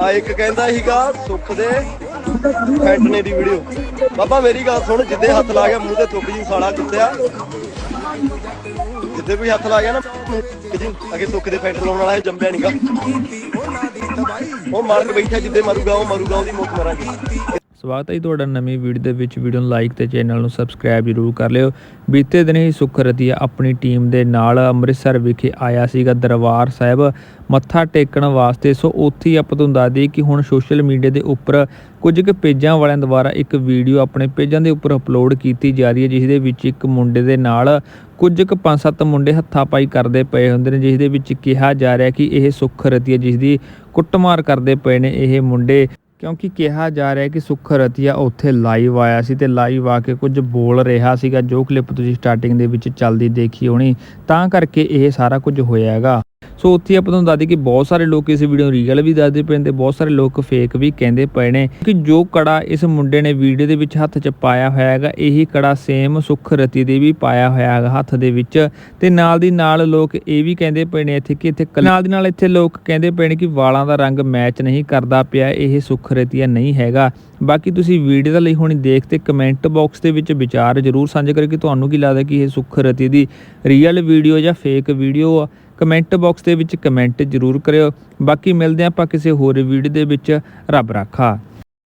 ਆ ਇੱਕ ਕਹਿੰਦਾ ਸੀਗਾ ਸੁੱਖ ਦੇ ਫੈਂਟਨੇ ਦੀ ਵੀਡੀਓ। ਬਾਬਾ ਮੇਰੀ ਗੱਲ ਸੁਣ, ਜਿੱਦੇ ਹੱਥ ਲਾ ਗਿਆ ਮੂੰਹ ਤੇ ਥੁੱਕ ਜੀ, ਸਾਲਾ ਕੁੱਤਿਆ। ਜਿੱਦੇ ਕੋਈ ਹੱਥ ਲਾ ਗਿਆ ਨਾ ਮੂੰਹ ਜੀ, ਅਗੇ ਸੁੱਖ ਦੇ ਫੈਟ ਲਾਉਣ ਵਾਲਾ ਇਹ ਜੰਮਿਆ ਨਹੀਂਗਾ ਉਹ ਮਾਰ ਕੇ ਬੈਠਾ ਜਿੱਦੇ ਮਰੂਗਾ, ਉਹ ਮਰੂਗਾ, ਉਹਦੀ ਮੌਤ ਮਰਾਂਗੇ। ਸਵਾਗਤ ਹੈ ਜੀ ਤੁਹਾਡਾ ਨਵੀਂ ਵੀਡੀਓ ਦੇ ਵਿੱਚ। ਵੀਡੀਓ ਨੂੰ ਲਾਈਕ ਤੇ ਚੈਨਲ ਨੂੰ ਸਬਸਕ੍ਰਾਈਬ ਜ਼ਰੂਰ ਕਰ ਲਿਓ। ਬੀਤੇ ਦਿਨ ਹੀ ਸੁਖ ਰਤੀਆ ਆਪਣੀ ਟੀਮ ਦੇ ਨਾਲ ਅੰਮ੍ਰਿਤਸਰ ਵਿਖੇ ਆਇਆ ਸੀਗਾ ਦਰਬਾਰ ਸਾਹਿਬ। ਮੱਥਾ ਟੇਕਣ ਵਾਸਤੇ। ਸੋ ਉੱਥੇ ਹੀ ਆਪਾਂ ਤੁਹਾਨੂੰ ਦੱਸ ਦਈਏ ਕਿ ਹੁਣ ਸੋਸ਼ਲ ਮੀਡੀਆ ਦੇ ਉੱਪਰ ਕੁਝ ਕੁ ਪੇਜਾਂ ਵਾਲਿਆਂ ਦੁਆਰਾ ਇੱਕ ਵੀਡੀਓ ਆਪਣੇ ਪੇਜਾਂ ਦੇ ਉੱਪਰ ਅਪਲੋਡ ਕੀਤੀ ਜਾ ਰਹੀ ਹੈ ਜਿਸ ਦੇ ਵਿੱਚ ਇੱਕ ਮੁੰਡੇ ਦੇ ਨਾਲ ਕੁਝ ਕੁ ਪੰਜ ਸੱਤ ਮੁੰਡੇ ਹੱਥਾਪਾਈ ਕਰਦੇ ਪਏ ਹੁੰਦੇ ਨੇ ਜਿਸ ਦੇ ਵਿੱਚ ਕਿਹਾ ਜਾ ਰਿਹਾ ਕਿ ਇਹ ਸੁੱਖ ਰਤੀਆ ਜਿਸ ਦੀ ਕੁੱਟਮਾਰ ਕਰਦੇ ਪਏ ਨੇ, ਇਹ ਮੁੰਡੇ ਕਿਉਂਕਿ ਕਿਹਾ ਜਾ ਰਿਹਾ ਹੈ ਕਿ ਸੁੱਖ ਰਤੀਆ ਉੱਥੇ ਲਾਈਵ ਆਇਆ ਸੀ ਤੇ ਲਾਈਵ ਆ ਕੇ ਕੁਝ ਬੋਲ ਰਿਹਾ ਸੀਗਾ, ਜੋ ਕਲਿੱਪ ਤੁਸੀਂ ਸਟਾਰਟਿੰਗ ਦੇ ਵਿੱਚ ਚੱਲਦੀ ਦੇਖੀ ਹੋਣੀ, ਤਾਂ ਕਰਕੇ ਇਹ ਸਾਰਾ ਕੁਝ ਹੋਇਆ ਹੈਗਾ। ਸੋ ਉੱਥੇ ਆਪਾਂ ਤੁਹਾਨੂੰ ਦੱਸ ਦਈਏ ਕਿ ਬਹੁਤ ਸਾਰੇ ਲੋਕ ਇਸ ਵੀਡੀਓ ਨੂੰ ਰੀਅਲ ਵੀ ਦੱਸਦੇ ਪਏ ਨੇ ਤੇ ਬਹੁਤ ਸਾਰੇ ਲੋਕ ਫੇਕ ਵੀ ਕਹਿੰਦੇ ਪਏ ਨੇ ਕਿ ਜੋ ਕੜਾ ਇਸ ਮੁੰਡੇ ਨੇ ਵੀਡੀਓ ਦੇ ਵਿੱਚ ਹੱਥ 'ਚ ਪਾਇਆ ਹੋਇਆ ਹੈਗਾ, ਇਹੀ ਕੜਾ ਸੇਮ ਸੁੱਖ ਰਤੀ ਦੇ ਵੀ ਪਾਇਆ ਹੋਇਆ ਹੈਗਾ ਹੱਥ ਦੇ ਵਿੱਚ ਤੇ ਨਾਲ ਦੀ ਨਾਲ ਲੋਕ ਇਹ ਵੀ ਕਹਿੰਦੇ ਪਏ ਨੇ ਇੱਥੇ ਕਿ ਇੱਥੇ ਨਾਲ ਦੀ ਨਾਲ ਇੱਥੇ ਲੋਕ ਕਹਿੰਦੇ ਪਏ ਨੇ ਕਿ ਵਾਲਾਂ ਦਾ ਰੰਗ ਮੈਚ ਨਹੀਂ ਕਰਦਾ ਪਿਆ, ਇਹ ਸੁੱਖ ਰਤੀਆ ਨਹੀਂ ਹੈਗਾ। ਬਾਕੀ ਤੁਸੀਂ ਵੀਡੀਓ ਦਾ ਲਈ ਹੁਣ ਦੇਖ ਤੇ ਕਮੈਂਟ ਬਾਕਸ ਦੇ ਵਿੱਚ ਵਿਚਾਰ ਜ਼ਰੂਰ ਸਾਂਝੇ ਕਰੋ ਕਿ ਤੁਹਾਨੂੰ ਕੀ ਲੱਗਦਾ ਕਿ ਇਹ ਸੁੱਖ ਰਤੀ ਦੀ ਰੀਅਲ ਵੀਡੀਓ ਜਾਂ ਫੇਕ ਵੀਡੀਓ ਆ? ਕਮੈਂਟ ਬਾਕਸ ਦੇ ਵਿੱਚ ਕਮੈਂਟ ਜ਼ਰੂਰ ਕਰਿਓ। ਬਾਕੀ ਮਿਲਦੇ ਹਾਂ ਆਪਾਂ ਕਿਸੇ ਹੋਰ ਵੀਡੀਓ ਦੇ ਵਿੱਚ। ਰੱਬ ਰਾਖਾ।